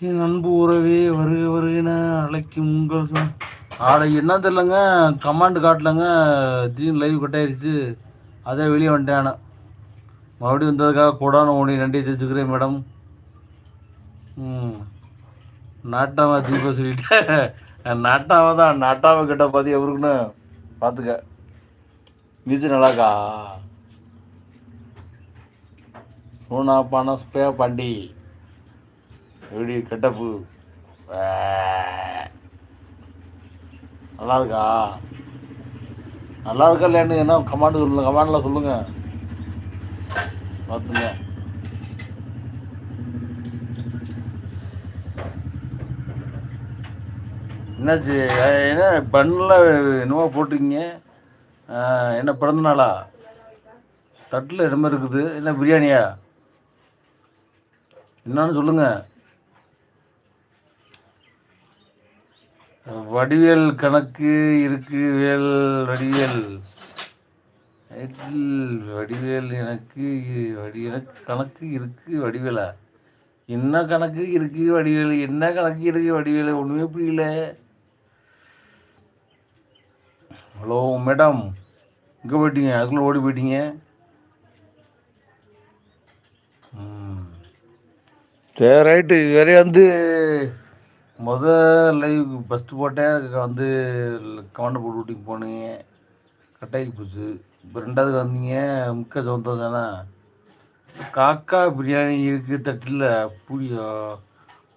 என் அன்பு உறவே வருக வருகின அழைக்கும் உங்கள் ஆளை என்ன தெரிலங்க கமாண்டு காட்டலங்க. திடீர்னு லைவ் கட் ஆயிடுச்சு அதே வெளியே வந்துட்டேன் மறுபடியும் வந்ததுக்காக கூடான உன்னை நன்றி தெரிஞ்சுக்கிறேன் மேடம். ம். நாட்டாவா தீபா சொல்லிட்டு நாட்டாவை தான் நாட்டாவை கிட்ட பார்த்து எவருக்குன்னு பார்த்துக்க இது நல்லாக்கா சோனா பானா ஸ்பே பாண்டி எப்படி கெட்டப்பு. நல்லா இருக்கா நல்லா இருக்கா இல்லையான்னு என்ன கமாண்டு சொல்லுங்க கமாண்டில் சொல்லுங்க. பார்த்துங்க என்னாச்சு? என்ன பண்ணில் என்னமோ போட்டிருக்கீங்க? என்ன பிறந்த நாளா? தட்டில் என்னமோ இருக்குது. என்ன பிரியாணியா? என்னன்னு சொல்லுங்கள் வடிவேல் கணக்கு இருக்கு வேல் வடிவேல். வடிவேல் எனக்கு வடி எனக்கு கணக்கு இருக்கு வடிவேலா? என்ன கணக்கு இருக்கு வடிவேல்? என்ன கணக்கு இருக்கு வடிவேலு? ஒன்றுமே புரியல. Hello madam. இங்கே போயிட்டீங்க? அதுக்குள்ளே ஓடி போயிட்டீங்க? ம். சரி ரைட்டு. வேறு வந்து முத லைவ் ஃபஸ்ட்டு போட்டேன் வந்து கமெண்ட் போட்டு விட்டிங்க போனீங்க. கட்டாயி போச்சு. இப்போ ரெண்டாவது வந்தீங்க. முக்க சொந்தம் தானே? காக்கா பிரியாணி இருக்குது தட்டில். அப்படியா?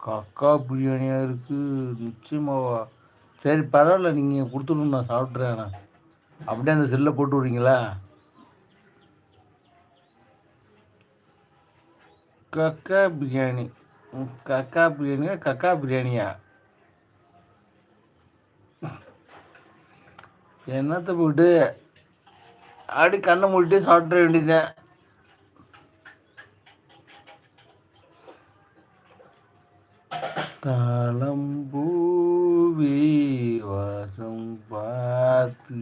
காக்கா பிரியாணியாக இருக்குது நிச்சயமாவா? சரி பரவாயில்ல. நீங்கள் கொடுத்துடணும். நான் சாப்பிட்றேன் அண்ணா அப்படியே அந்த செல்லை போட்டு விடுறீங்களா? காக்கா பிரியாணி. கக்கா பிரியாணியா கக்கா பிரியாணியா? என்னத்தை போட்டு? அப்படி கண்ணை மூடிட்டு சாப்பிட்ற வேண்டியதுதான். தாளம்பூவே வாசம் பார்த்து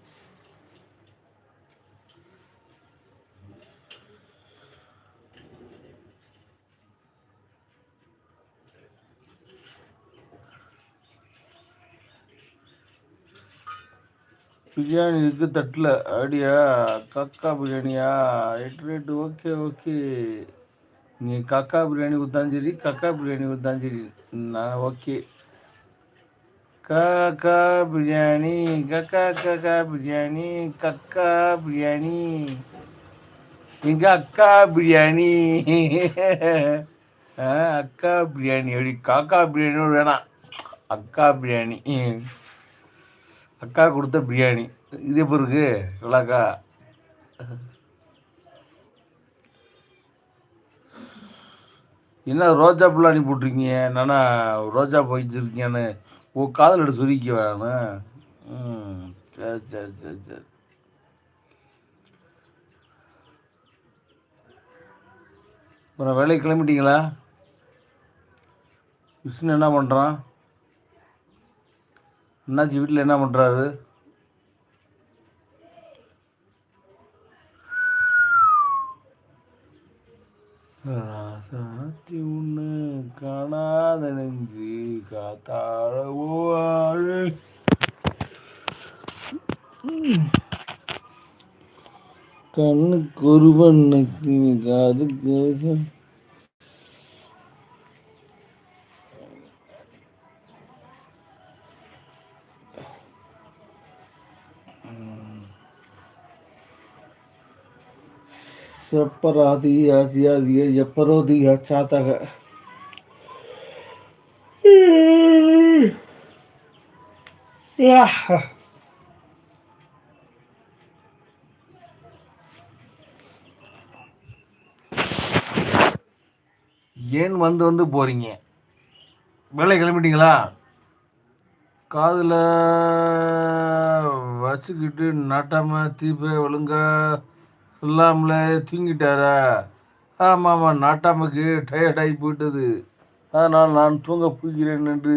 பிரியாணி இருக்கு தட்டில். அப்படியா கக்கா பிரியாணியா? Right right. Okay okay. நீ கக்கா பிரியாணி கொடுத்தாலும் சரி கக்கா பிரியாணி கொடுத்தாலும் சரி. நான் ஓகே. காக்கா பிரியாணி கக்கா கக்கா பிரியாணி கக்கா பிரியாணி. எங்க அக்கா பிரியாணி? ஆ, அக்கா பிரியாணி. அப்படி காக்கா பிரியாணியோடு வேணாம். அக்கா பிரியாணி. அக்கா கொடுத்த பிரியாணி. இது எப்போ இருக்கு நல்லாக்கா என்ன ரோஜா பூலாம் அனுப்பி விட்ருக்கீங்க நானா ரோஜா போயிச்சிருக்கீங்கன்னு ஓ காதல் எடுத்து சுருக்கி வேணும் ம் சரி சரி சரி சரி. அப்புறம் வேலைக்கு கிளம்பிட்டீங்களா? விஷ்ணு என்ன பண்ணுறான் அண்ணாச்சி வீட்டில் என்ன பண்ணுறாரு ராசாத்தி ஒன்று காணாத நெஞ்சு காத்தாழவோ ஆழு கண்ணுக்கு ஒரு பண்ணுக்கு காதுக்கு செப்பராதிய அதியாதிய எப்பரோதிய சாதக ஏன் வந்து வந்து போறீங்க? வேலை கிளம்பிட்டீங்களா? காதில் வச்சுக்கிட்டு நட்டாம தீப ஒழுங்கா சொல்லாமல தூங்கிட்டாரா? ஆமாம் ஆமாம் நாட்டாமக்கு டயர்டாகி போயிட்டது. அதனால் நான் தூங்க போகிறேன் என்று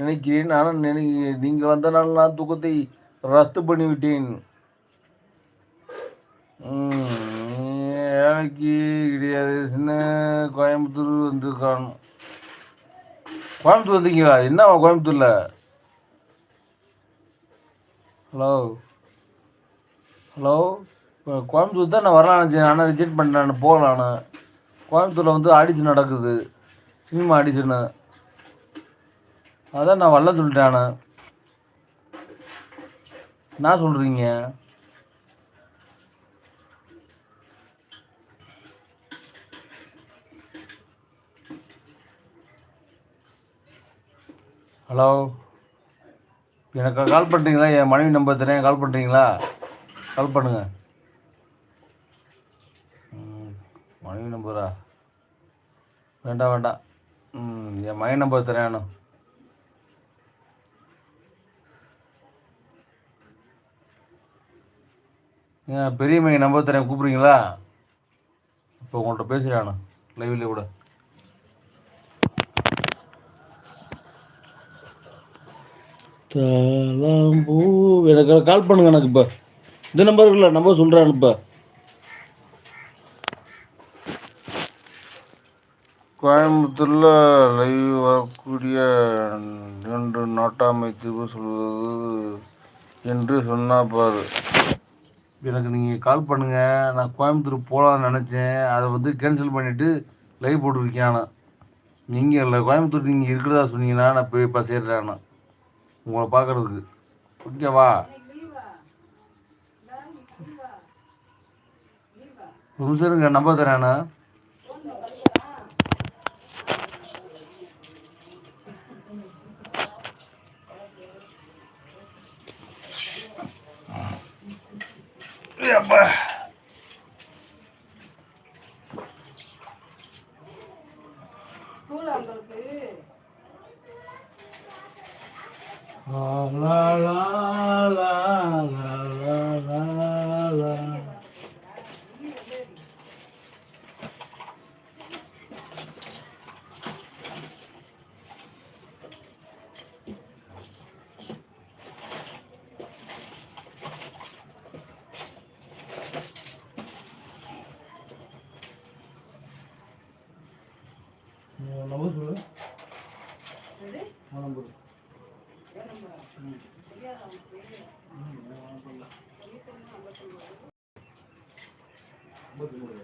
நினைக்கிறேன். ஆனால் நினை நீங்கள் வந்தனால் நான் தூக்கத்தை ரத்து பண்ணிவிட்டேன். வேலைக்கு கிடையாது. சின்ன கோயம்புத்தூர் வந்து காணும். கோயம்புத்தூர் வந்தீங்களா? என்ன கோயம்புத்தூரில்? ஹலோ? ஹலோ? கோயம்புத்தூர் தான் நான் வரலாம் நினச்சேன். ஆனால் ரிஜெக்ட் பண்ணிட்டேன் போகல நான் கோயம்புத்தூரில் வந்து ஆடிஷன் நடக்குது. சினிமா ஆடிஷனு அதான் நான் வரல சொல்லிட்டேன் என்ன சொல்கிறீங்க ஹலோ? எனக்கு கால் பண்ணுறீங்களா என் மனைவி நம்பர் தரேன். கால் பண்ணுறீங்களா கால் பண்ணுங்கள் ம், மனைவி நம்பரா வேண்டாம் வேண்டாம். ம் என் மகன் நம்பர் தரேன் ஏன் பெரிய மைய நம்பர் தரேன் கூப்பிட்றீங்களா? இப்போ உங்கள்கிட்ட பேசுகிறேன் லைவில் கூட. தாளாம்பூ எனக்கு கால் பண்ணுங்க எனக்கு இப்போ. இந்த நம்பர் இல்லை நம்பர் சொல்கிறேன் இப்போ. கோயம்புத்தூரில் லைவ் வரக்கூடிய ரெண்டு நாட்டாமை தீர்வு சொல்வது என்று சொன்னா பாரு. எனக்கு நீங்கள் கால் பண்ணுங்கள் நான் கோயம்புத்தூர் போகலான்னு நினச்சேன். அதை வந்து கேன்சல் பண்ணிவிட்டு லைவ் போட்டிருக்கேன் ஆனால் நீங்கள் இல்லை கோயம்புத்தூர் நீங்கள் இருக்கிறதா சொன்னீங்கன்னா நான் போய் இப்போ சேர்றேன் உங்களை பார்க்கறதுக்கு. ஓகேவா ஒரு நிமிஷம் இருங்க நம்பர் தரேண்ணா அப்பா நம்பர் சொல்லு. நம்பர்? ஐம்பத்தி மூணு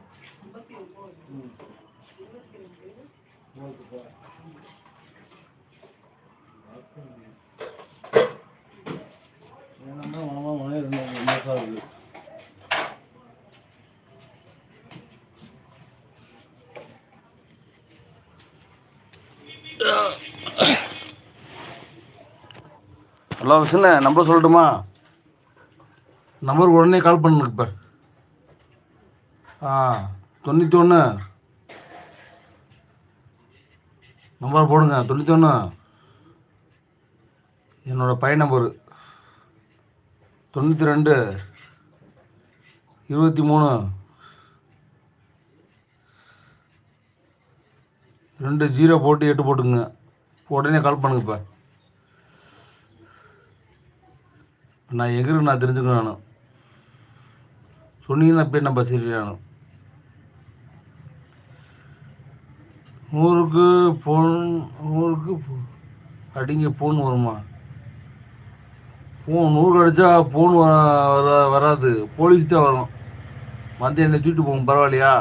ஏன்னா மனமாக மணி ரெண்டு மாதம் ஆகுது ஹலோ விஷ்ணு நம்பர் சொல்லட்டுமா? நம்பருக்கு உடனே கால் பண்ணுங்க இப்போ. ஆ தொண்ணூற்றி ஒன்று நம்பர் போடுங்க தொண்ணூற்றி ஒன்று என்னோடய பையன் நம்பரு. தொண்ணூற்றி ரெண்டு இருபத்தி மூணு ரெண்டு ஜீரோ போட்டு எட்டு போட்டுங்க உடனே கால் பண்ணுங்க இப்போ. நான் எங்கே நான் தெரிஞ்சுக்கணும் நான். சொன்னீங்கன்னா போய் நான் பஸ் ஏறிடணும் ஊருக்கு ஃபோன் ஊருக்கு அடிங்க ஃபோன் வருமா? ஃபோன் நூறு அடித்தா ஃபோன் வர வராது. போலீஸ் தான் வரும். வந்து என்னை தூக்கிட்டு போகும் பரவாயில்லையா?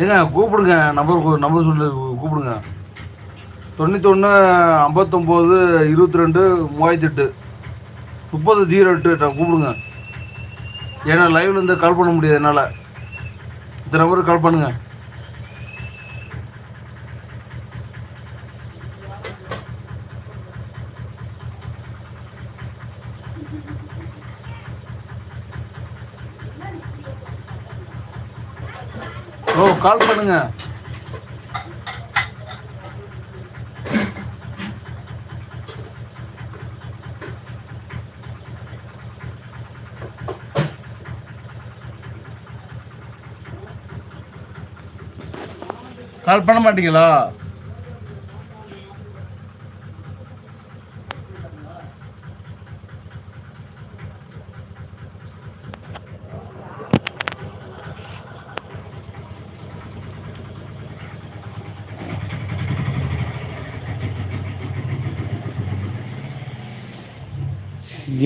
ஏங்க கூப்பிடுங்க நம்பர் நம்பர் சொல்லி கூப்பிடுங்க. தொண்ணூத்தொன்று ஐம்பத்தொம்போது இருபத்தி ரெண்டு மூவாயிரத்தி எட்டு. முப்பது ஜீரோ எட்டு கூப்பிடுங்க. ஏன்னா லைவ்ல இருந்து கால் பண்ண முடியாது என்னால். இந்த நம்பருக்கு கால் பண்ணுங்க. ஓ கால் பண்ணுங்க. கால் பண்ண மாட்டீங்களா?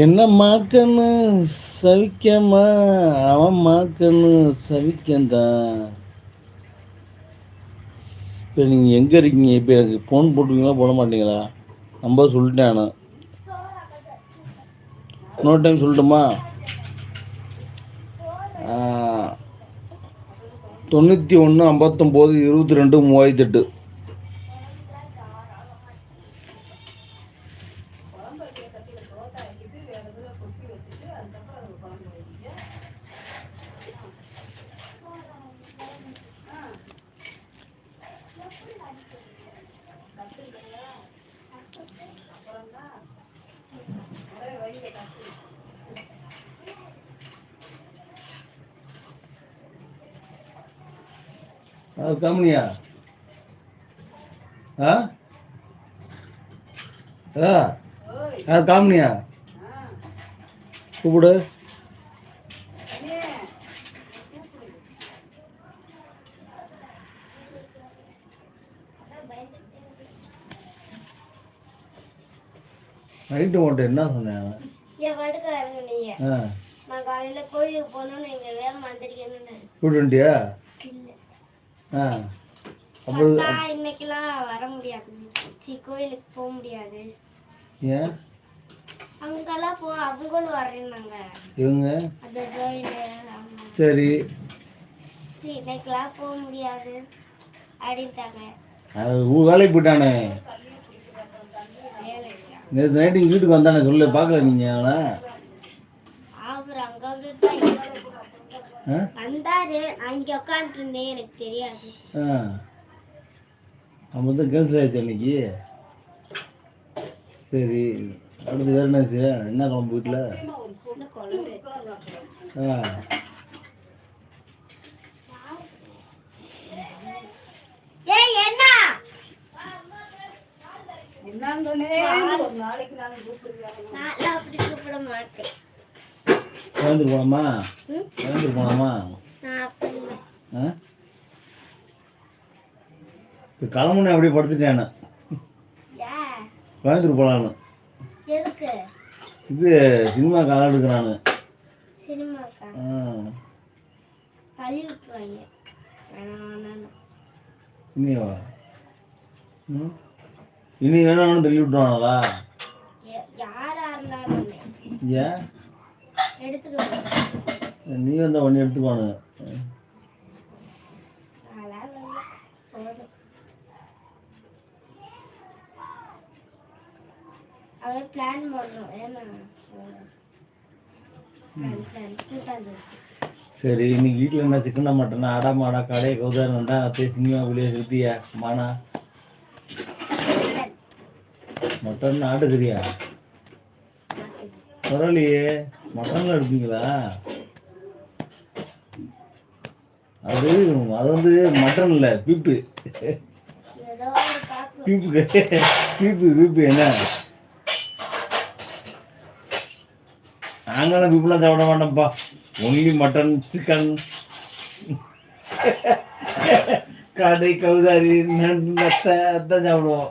என்ன மாக்கன்னு சவிக்கம்மா அவன் மாக்கன்னு சவிக்கந்தான் இப்போ நீங்கள் எங்கே இருக்கீங்க? இப்போ எனக்கு ஃபோன் போட்டுவீங்களா போட மாட்டீங்களா? நம்பர் சொல்லிட்டேன் நான். இன்னொரு டைம் சொல்லட்டுமா? தொண்ணூற்றி ஒன்று ஐம்பத்தொம்போது இருபத்தி ரெண்டு மூவாயிரத்தெட்டு எட்டு குழம்பு வைக்கிற கட்டியில தோட்டை ஆக்கிட்டு வேற இதுல கொட்டி வச்சுட்டு அதுக்கப்புறம் அதில் குழம்பு வைப்பீங்க ஆ. கத்துலையா? அப்புறம்தான் ஒரே வழியில கத்து. அது கம்மியா ஆ ஆ. அது காமினியா? கூப்பிடு. நைட்டு மட்டும் என்ன சொன்னேன் நான் காலையில கோயிலுக்கு போகணும்னு எங்க வேலை மந்திரிக்கணும்னு. கூப்பிட்டு ஆ. இன்னைக்கெல்லாம் வர முடியாது. சி கோயிலுக்கு போக முடியாது. ஏன்? அங்கெல்லாம் போ அவங்களும் வரேன்னாங்க இவங்க? அந்த கோயில் சரி. சி இன்னைக்கெல்லாம் போக முடியாது அப்படின்ட்டாங்க. வேலைக்கு போயிட்டானே. நேற்று நைட்டு வீட்டுக்கு வந்தானே சொல்ல பார்க்கல நீங்கள் அவனை? அவர் அங்க வந்துட்டு வந்தாரு. இங்க உட்காந்துட்டு இருந்தேன் எனக்கு தெரியாது. ஆ. நம்ம வந்து கேன்சல் ஆயிடுச்சு அன்னைக்கு. சரி அடுத்து வேறு என்னாச்சு என்ன குழம்பு வீட்டில் ஆ. ஏய் என்ன? என்னங்கண்ணே ஒரு நாளைக்கு நாங்க கூப்பிடுறாங்க நான் அப்படி கூப்பிட மாட்டேன் கோயம்புத்தூர் போகலாமா ம்? கோயம்புத்தூர் போகலாமா நான் அப்படி இல்லை. ஆ இப்போ கிளம்புனே அப்படியே படுத்துட்டேன் கோயம்புத்தூர் போகலான்னு இது சினிமா காலம் எடுக்கிறானு. தள்ளி விட்டுருவாங்க வேணாம் தள்ளி விட்டுருவாங்களா ஏன். நீ வந்த ஒன்று எடுத்துக்குவானுங்க அதெல்லாம் இல்லை. போதும் அவன் பிளான் பண்ணணும் ஏன்னா சரி இன்னைக்கு வீட்டில் என்ன சிக்கனா மட்டனா? ஆடா மாடா கடை கௌதாரண்டா அத்தை சினிமா வெளியே சுத்தியா? மானா? மட்டன் ஆட்டுக்கிறியா பரவாயில்லையே. மட்டன்ல எடுப்பீங்களா? அது அது வந்து மட்டன் இல்லை பீப்பு. பீப்பு பீப்பு பீப்பு என்ன? நாங்களாம் பீப்புலாம் சாப்பிட மாட்டோம்ப்பா. ஒன்லி மட்டன் சிக்கன் கடை கௌதாரி நண்டு நத்தை அதான் சாப்பிடுவோம்.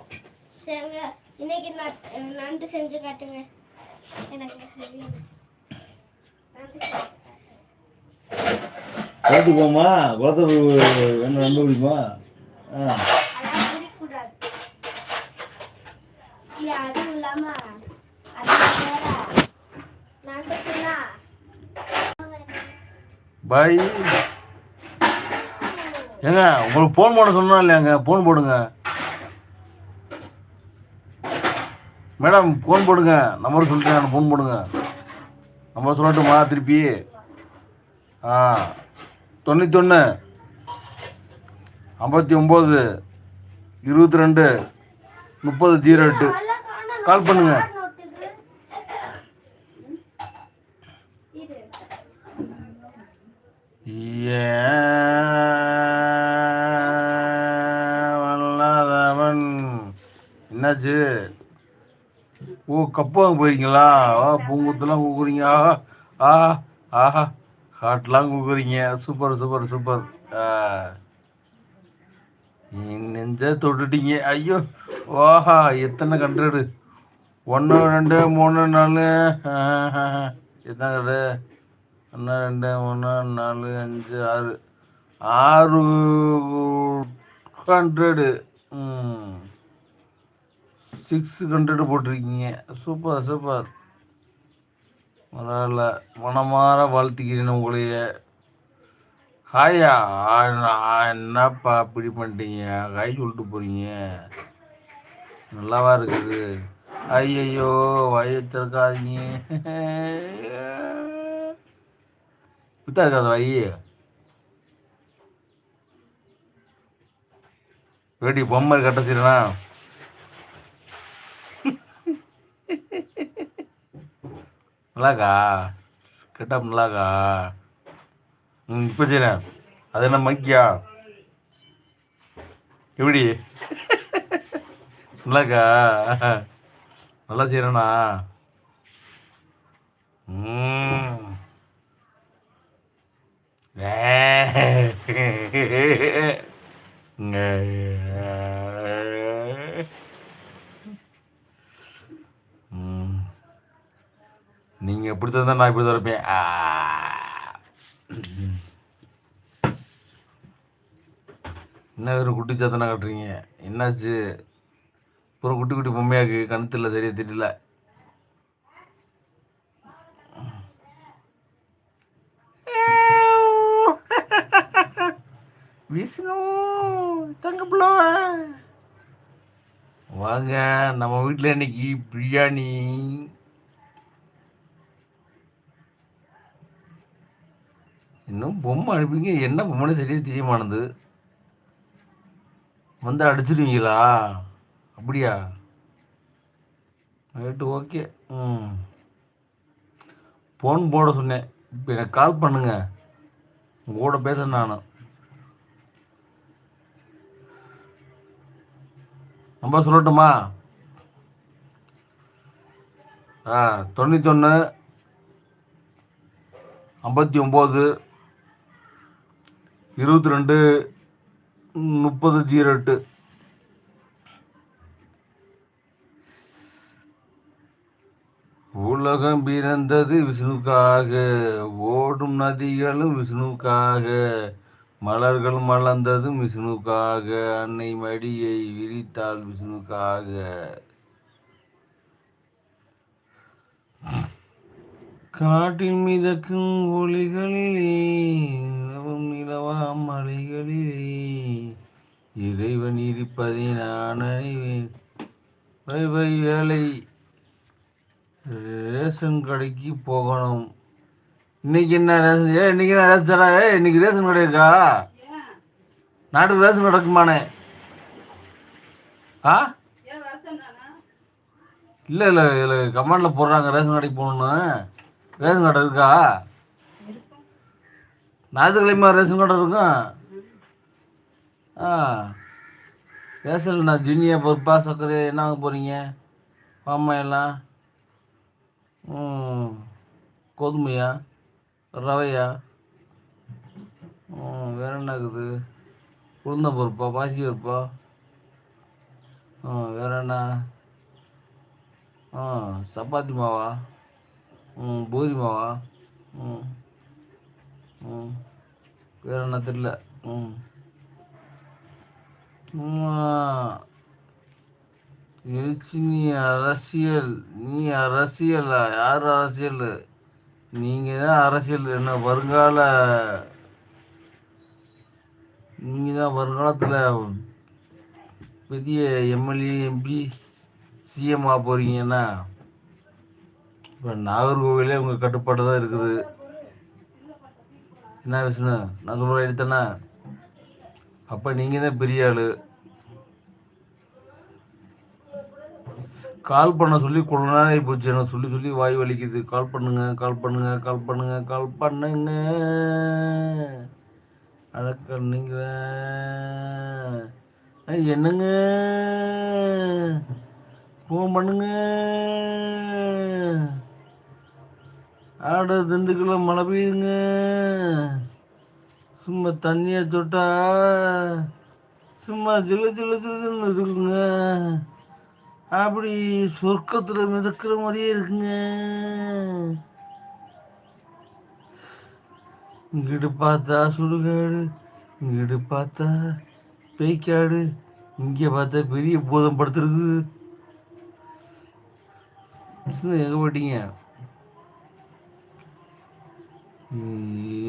சரிங்க. இன்னைக்கு நண்டு செஞ்சு காட்டுங்க. எனக்கு. குளத்துக்கு போமா குளத்துக்கு நண்டு பிடிக்குமா? ஆ. பாய். ஏங்க உங்களுக்கு ஃபோன் போட சொன்னா இல்லையாங்க? ஃபோன் போடுங்க. மேடம் ஃபோன் போடுங்க. நம்பர் சொல்லிட்டேன் ஃபோன் போடுங்க. நம்பர் சொல்லட்டுமா திருப்பி. ஆ தொண்ணூத்தொன்று ஐம்பத்தி ஒம்பது இருபத்தி ரெண்டு முப்பது ஜீரோ எட்டு. கால் பண்ணுங்க. வல்லாதவன் என்னாச்சு? ஓ கப்பாங்க போயிருக்கீங்களா? ஆ பூங்குத்தெல்லாம் கூக்குறீங்க ஆ ஆ ஆஹா ஹாட்லாம் கூக்குறீங்க சூப்பர் சூப்பர் சூப்பர். நெஞ்ச தொட்டுட்டீங்க. ஐயோ ஓஹா எத்தனை கண்டு ஒன்று ரெண்டு மூணு நாலு. எத்தனை கண்டு ஒன்று ரெண்டு மூணு நாலு அஞ்சு ஆறு. ஆறு ஹண்ட்ரடு சிக்ஸ் ஹண்ட்ரடு போட்டிருக்கீங்க. சூப்பர் சூப்பர் பரவாயில்ல. மனமாற வாழ்த்துக்கிறேன் உங்களைய. ஹாயா ஆ, என்னப்பா இப்படி பண்ணிட்டீங்க? ஹாய் சொல்லிட்டு போகிறீங்க நல்லாவா இருக்குது. ஐயையோ வயத்திருக்காதீங்க புத்தா இருக்காது வை வேடி பொம்மை கட்ட செய்யறா நல்லாக்கா? கெட்டப் நல்லாக்கா? ம் இப்போ சரி அது என்ன மக்கியா எப்படி? நல்லாக்கா? நல்லா செய்கிறேண்ணா ம். நீங்கள் நீங்க எப்படி நான் இப்படி தான் இருப்பேன் என்ன ஒரு குட்டி சாத்தனா கட்டுறீங்க? என்னாச்சு? அப்புறம் குட்டி குட்டி பொம்மையாக்கு கணத்தில் சரியாக தெரியல. விஷ்ணு தங்க பிள்ளை வாங்க நம்ம வீட்டில் இன்னைக்கு பிரியாணி. இன்னும் பொம்மை அனுப்பிங்க என்ன பொம்மைன்னு தெரிய தெரியமானது. வந்து அடிச்சிடுவீங்களா அப்படியா? Right okay. ம். ஃபோன் போட சொன்னேன். இப்போ எனக்கு கால் பண்ணுங்க. உங்க கூட பேசுகிறேன் நான். நம்பர் சொல்லட்டுமா? ஆ தொண்ணூத்தொன்று ஐம்பத்தி ஒம்பது இருபத்தி ரெண்டு முப்பது ஜீரோ எட்டு. உலகம் பிறந்தது விஷ்ணுக்காக ஓடும் நதிகளும் விஷ்ணுக்காக மலர்கள் மலர்ந்ததும் விஷ்ணுக்காக அன்னை மடியை விரித்தாள் விஷ்ணுக்காக. காட்டில் மிதக்கும் ஒளிகளிலே நிலவும் நிலவா மலைகளிலே இறைவன் இருப்பதை நான் அறிவேன். வை வை வேலை ரேஷன் கடைக்கு போகணும். இன்னைக்கு என்ன ரேஷன் ஏ இன்னைக்கு என்ன ரேஷன் தரா ஏ இன்னைக்கு ரேஷன் கடை இருக்கா? நாட்டுக்கு ரேஷன் நடக்குமானே? ஆ? இல்லை இல்லை இல்லை இதில் கமெண்டில் போடுறாங்க ரேஷன் கடைக்கு போகணுன்னு ரேஷன் கடை இருக்கா? ஞாயிற்றுக்கிழமை ரேஷன் கடை இருக்கும். ஆ. ரேஷன் நான் ஜினியா பொறுப்பா சர்க்கரை என்ன வாங்க போகிறீங்க பாமாயெல்லாம் ம் கோதுமையா? ரவையா? வேற என்ன இருக்குது? உளுந்த பருப்பா? பாசி பருப்பா? வேற என்ன? ஆ சப்பாத்தி மாவா? ம் பூரி மாவா? ம் ம் வேற என்ன தெரியல? ம் எழுச்சி நீ அரசியல் நீ அரசியலா? யார் அரசியல்? நீங்கள் தான் அரசியல் என்ன வருங்கால நீங்கள் தான் வருங்காலத்தில் பெரிய எம்எல்ஏ எம்பி சிஎம் ஆக போகிறீங்கன்னா இப்போ நாகர்கோவிலே உங்கள் கட்டுப்பாடு தான் இருக்குது. என்ன விஷ்ணு? நான் சொல்கிறேன் எடுத்தேன்னா அப்போ நீங்கள் தான் பெரிய ஆள். கால் பண்ண சொல்லி கொஞ்ச நேரம் ஆகி போச்சு சொல்லி சொல்லி வாய் வலிக்குது. கால் பண்ணுங்க கால் பண்ணுங்க கால் பண்ணுங்க கால் பண்ணுங்க. அழக்க ஐய், என்னங்க? ஃபோன் பண்ணுங்க. ஆடு திண்டுக்குள்ள மழை பெய்யுங்க சும்மா தண்ணியை தொட்டா சும்மா ஜிலு ஜிலு ஜிலுன்னு இருக்குங்க. அப்படி சொர்க்கத்தில் மிதக்கிற மாதிரியே இருக்குங்க. இங்கிட்டு பார்த்தா சுடுகாடு இங்கிட்டு பார்த்தா பேய்க்காடு இங்கே பார்த்தா பெரிய பூதம் படுத்துருக்கு. எங்கே போயிட்டீங்க?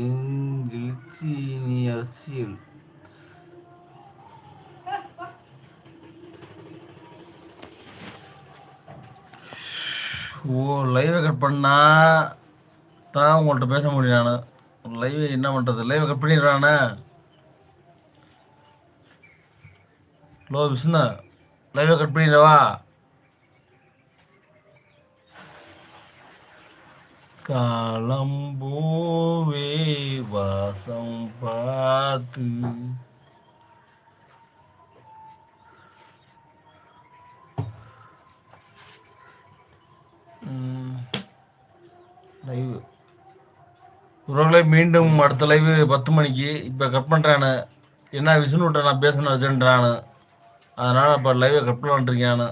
ஏன் நீ அரசியல். ஓ லைவை கட் பண்ணா தான் உங்கள்கிட்ட பேச முடியும் நான். லைவை என்ன பண்ணுறது லைவை கட் பண்ணிடுறானே ஹலோ விஷ்ணு. லைவை கட் பண்ணிடவா காலம் பூவே வாசம் பார்த்து லைவ். உறவுகளை மீண்டும் அடுத்த லைவ் பத்து மணிக்கு. இப்போ கட் பண்ணுறானு என்ன விஷ்ணுட்ட நான் பேசணும் வச்சுன்றானு அதனால் இப்போ லைவை கட் பண்ணலான்ட்ருக்கேன்